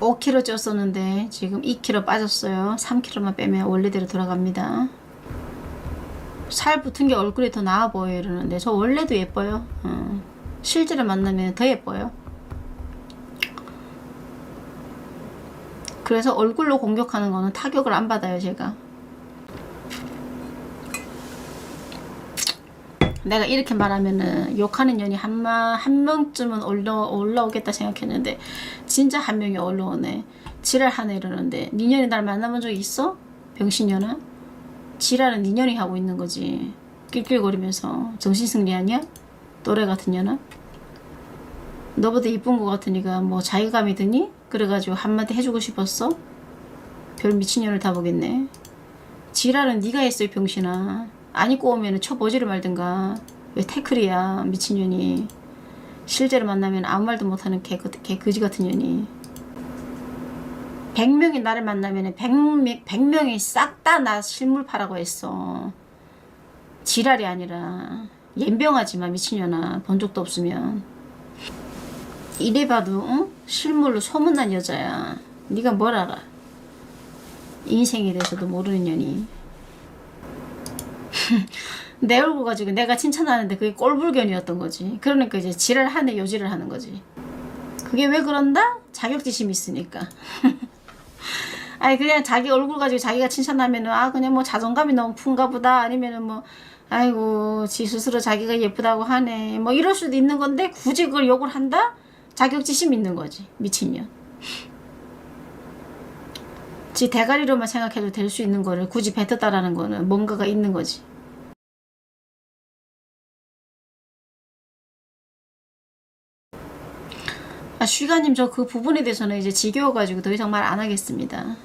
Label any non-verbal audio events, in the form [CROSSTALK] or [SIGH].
5kg 쪘었는데 지금 2kg 빠졌어요. 3kg만 빼면 원래대로 돌아갑니다. 살 붙은 게 얼굴이 더 나아 보여 이러는데 저 원래도 예뻐요. 어. 실제로 만나면 더 예뻐요. 그래서 얼굴로 공격하는 거는 타격을 안 받아요 제가. 내가 이렇게 말하면은 욕하는 년이 한마 한 명쯤은 올라 올라오겠다 생각했는데 진짜 한 명이 올라오네. 지랄하네 이러는데 니년이 날 만나본 적 있어? 병신년아? 지랄은 니년이 하고 있는 거지. 낄낄거리면서 정신승리 아니야? 또래 같은 년아? 너보다 이쁜 거 같으니까 뭐 자기감이 드니? 그래가지고 한마디 해주고 싶었어? 별 미친년을 다 보겠네. 지랄은 네가 했어 이 병신아. 안 입고 오면 쳐보지를 말든가. 왜 태클이야 미친년이. 실제로 만나면 아무 말도 못하는 개, 개 그지 같은 년이. 100명이 나를 만나면 100, 100명이 싹 다 나 실물 파라고 했어. 지랄이 아니라 연병하지 마 미친년아. 본 적도 없으면. 이래 봐도 응? 실물로 소문난 여자야. 네가 뭘 알아? 인생에 대해서도 모르는 년이. [LAUGHS] 내 얼굴 가지고 내가 칭찬하는데 그게 꼴불견이었던 거지. 그러니까 이제 지랄 하네 요지를 하는 거지. 그게 왜 그런다? 자격지심이 있으니까. [LAUGHS] 아니 그냥 자기 얼굴 가지고 자기가 칭찬하면은 아 그냥 뭐 자존감이 너무 푼가 보다 아니면은 뭐 아이고 지 스스로 자기가 예쁘다고 하네 뭐 이럴 수도 있는 건데 굳이 그걸 욕을 한다? 자격지심 있는 거지 미친년. 지 대가리로만 생각해도 될 수 있는 거를 굳이 뱉었다라는 거는 뭔가가 있는 거지. 아, 슈가님 저 그 부분에 대해서는 이제 지겨워가지고 더 이상 말 안 하겠습니다.